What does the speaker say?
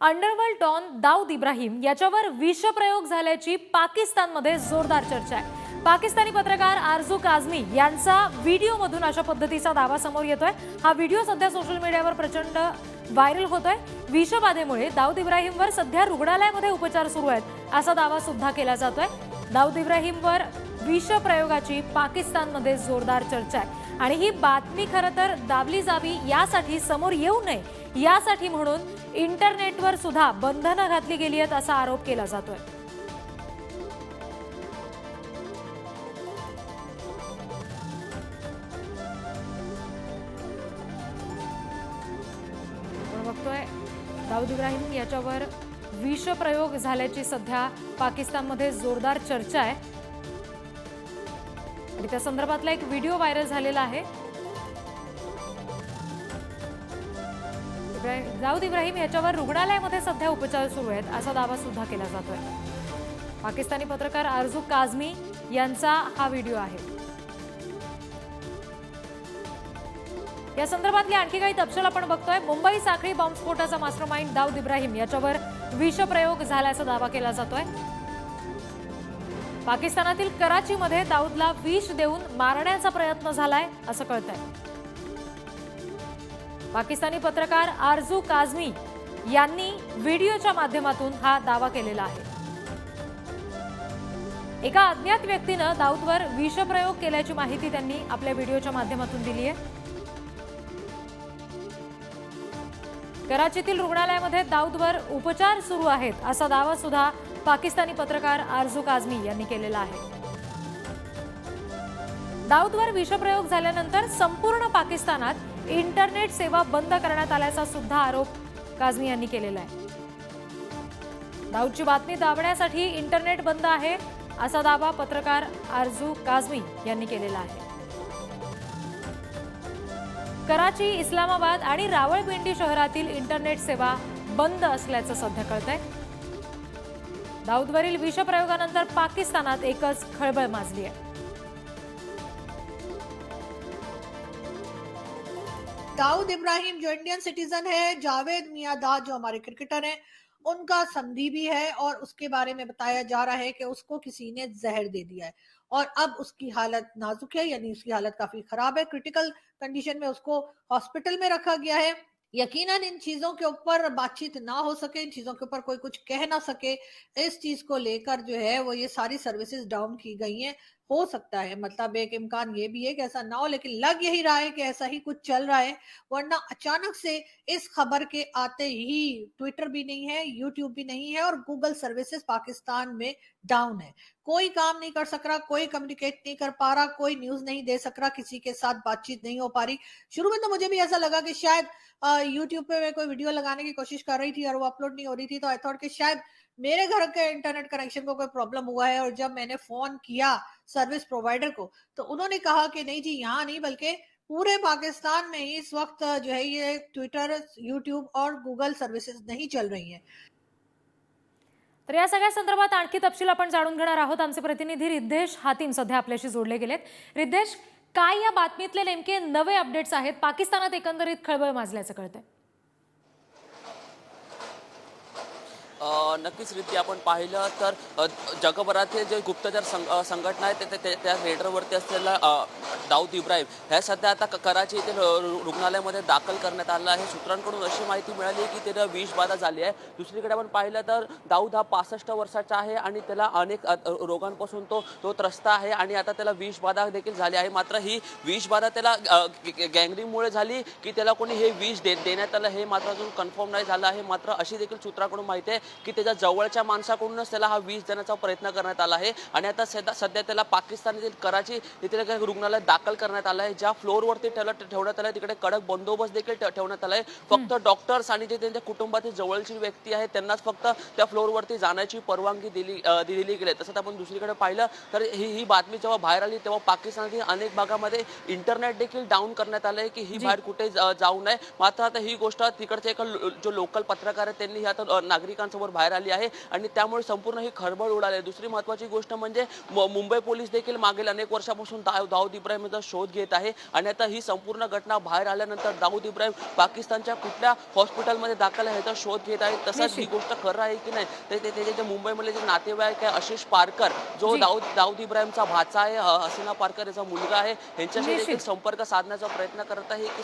Underworld don Dawood Ibrahim याच्यावर विषप्रयोग झाल्याची पाकिस्तानमध्ये जोरदार चर्चा आहे. पाकिस्तानी पत्रकार आरजू काझमी यांचा व्हिडिओमधून अशा पद्धतीचा दावा समोर येतोय. हा व्हिडिओ सध्या सोशल मीडियावर प्रचंड व्हायरल होतोय. विषबाधेमुळे दाऊद इब्राहिमवर सध्या रुग्णालयामध्ये उपचार सुरू आहेत असा दावा सुद्धा केला जातोय. दाऊद इब्राहिमवर विषप्रयोगाची पाकिस्तानमध्ये जोरदार चर्चा आहे. आणि ही बातमी खरं तर दाबली जावी यासाठी समोर येऊ नये यासाठी म्हणून इंटरनेटवर सुद्धा बंधनं घातली गेली आहेत असा आरोप केला जातोय. बघतोय दाऊद इब्राहिम याच्यावर विषप्रयोग झाल्याची सध्या पाकिस्तानमध्ये जोरदार चर्चा आहे. आणि त्या संदर्भातला एक व्हिडिओ व्हायरल झालेला आहे. इब्राहिम- दाऊद इब्राहिम याच्यावर रुग्णालयामध्ये सध्या उपचार सुरू आहेत. असा दावा सुद्धा केला जातोय. पाकिस्तानी पत्रकार आरजू काझमी यांचा हा व्हिडिओ आहे. या संदर्भातले आणखी काही तपशील आपण बघतोय. मुंबई साखळी बॉम्बस्फोटाचा मास्टरमाइंड दाऊद इब्राहिम याच्यावर विषप्रयोग झाल्याचा दावा केला जातोय. पाकिस्तानातील कराचीमध्ये दाऊदला विष देऊन मारण्याचा प्रयत्न झालाय असं कळतंय. पाकिस्तानी पत्रकार आरजू काझमी यांनी व्हिडिओच्या माध्यमातून हा दावा केलेला आहे. एका अज्ञात व्यक्तीनं दाऊदवर विषप्रयोग केल्याची माहिती त्यांनी आपल्या व्हिडिओच्या माध्यमातून दिली आहे. कराचीतील रुग्णालयामध्ये दाऊदवर उपचार सुरू आहेत असा दावा सुद्धा पाकिस्तानी पत्रकार आरजू काझमी यांनी केलेला आहे. दाऊदवर विषप्रयोग झाल्यानंतर संपूर्ण पाकिस्तानात इंटरनेट सेवा बंद करण्यात आल्याचा सुद्धा आरोप काझमी यांनी केलेला आहे. दाऊदची बातमी दाबण्यासाठी इंटरनेट बंद आहे असा दावा पत्रकार आरजू काझमी यांनी केलेला आहे. कराची इस्लामाबाद आणि रावळपिंडी शहरातील इंटरनेट सेवा बंद असल्याचं सध्या कळतंय. दाऊदवरील विषप्रयोगानंतर पाकिस्तानात एकच खळबळ माजली आहे दाऊद इब्राहिम जो इंडियन सिटीजन है, जावेद मियादाद जो हमारे क्रिकेटर हैं, उनका संधि भी है और उसके बारे में बताया जा रहा है कि उसको किसी ने जहर दे दिया है। और अब उसकी हालत नाजुक है, यानी उसकी हालत काफ़ी खराब है। क्रिटिकल कंडीशन में उसको हॉस्पिटल में रखा गया है। यकीनन इन चीज़ों के ऊपर बातचीत ना हो सके, इन चीज़ों के ऊपर कोई कुछ कह ना सके। इस चीज़ को लेकर जो है, वो ये सारी सर्विसेज़ डाउन की गई हैं। हो सकता है मतलब एक इम्कान ये भी है कि ऐसा ना हो, लेकिन लग यही रहा है कि ऐसा ही कुछ चल रहा है, वरना अचानक से इस खबर के आते ही ट्विटर भी नहीं है यूट्यूब भी नहीं है और गूगल सर्विसेज़ पाकिस्तान में डाउन है। कोई काम नहीं कर सक रहा, कोई कम्युनिकेट नहीं कर पा रहा, कोई न्यूज़ नहीं दे सक रहा, किसी के साथ बातचीत नहीं हो पा रही। शुरू में तो मुझे भी ऐसा लगा कि शायद यूट्यूब पे मैं कोई वीडियो लगाने की कोशिश कर रही थी और वो अपलोड नहीं हो रही थी तो आई थॉट कि शायद मेरे घर के इंटरनेट कनेक्शन को कोई प्रॉब्लम हुआ है और जब मैंने फोन किया सर्विस प्रोवाइडर को तो उन्होंने कहा कि नहीं जी यहाँ नहीं बल्कि पूरे पाकिस्तान में ही इस वक्त जो है ये ट्विटर यूट्यूब और गूगल सर्विसेज नहीं चल रही हैं। तर या सगळ्या संदर्भात आणखी तपशील आपण जाणून घेणार आहोत. आमचे प्रतिनिधी रिद्धेश हातीम सध्या आपल्याशी जोडले गेलेत. रिद्धेश काय या बातमीतले नेमके नवे अपडेट्स आहेत? पाकिस्तानात एकंदरीत खळबळ माजल्याचं कळतंय. नक्कीच रीती आपण पाहिलं तर जगभरातील जे गुप्तचर संघ संघटना आहेत ते- ते- त्या रेडरवरती असलेला दाऊद इब्राहिम ह्या सध्या आता कराची येथील रु- रुग्णालयामध्ये दाखल करण्यात आलं आहे. सूत्रांकडून अशी माहिती मिळाली की त्याला विषबाधा झाली आहे. दुसरीकडे आपण पाहिलं तर दाऊद हा पासष्ट वर्षाचा आहे आणि त्याला अनेक रोगांपासून तो तो त्रस्त आहे आणि आता त्याला विषबाधा देखील झाली आहे. मात्र ही विषबाधा त्याला गँगरिंगमुळे झाली की त्याला कोणी हे विष दे देण्यात आलं हे मात्र अजून कन्फर्म नाही झालं आहे. मात्र अशी देखील सूत्राकडून माहिती आहे की त्याच्या जवळच्या माणसाकडूनच त्याला हा विष देण्याचा प्रयत्न करण्यात आला आहे. आणि आता सध्या सध्या त्याला पाकिस्तानातील कराची येथील रुग्णालयात दाखल करण्यात आलं आहे. ज्या फ्लोअरवरती त्याला ठेवण्यात आलं आहे तिकडे कडक बंदोबस्त देखील ठेवण्यात आला आहे फक्त डॉक्टर्स आणि जे त्यांच्या कुटुंबातील जवळची व्यक्ती आहे त्यांनाच फक्त त्या फ्लोअरवरती जाण्याची परवानगी दिली दिली गेली. आहे. तसंच आपण दुसरीकडे पाहिलं तर ही ही बातमी जेव्हा बाहेर आली तेव्हा पाकिस्तानातील अनेक भागामध्ये इंटरनेट देखील डाऊन करण्यात आलं आहे की ही बाहेर कुठे जाऊ नये. मात्र आता ही गोष्ट तिकडचे एक जो लोकल पत्रकार आहे त्यांनी आता अ, नागरिकांसमोर बाहेर आली आहे आणि त्यामुळे संपूर्ण ही खळबळ उडाली आहे दुसरी महत्वाची गोष्ट म्हणजे मुंबई पोलीस देखील मागील अनेक वर्षापासून दाऊ दाऊद इब्राहिमचा शोध घेत आहे आणि आता ही संपूर्ण घटना बाहेर आल्यानंतर दाऊद इब्राहिम पाकिस्तानच्या कुठल्या हॉस्पिटलमध्ये दाखल आहे याचा शोध घेत आहे तसंच ही गोष्ट खरं आहे की नाही ते ते- त्याचे जे मुंबईमधले जे नातेवाईक आहे आशिष पारकर जो. दाऊद दाऊद इब्राहिमचा भाचा आहे हसीना पारकर याचा मुलगा आहे यांच्याशी निश्चित. देखील संपर्क साधण्याचा प्रयत्न करत आहे की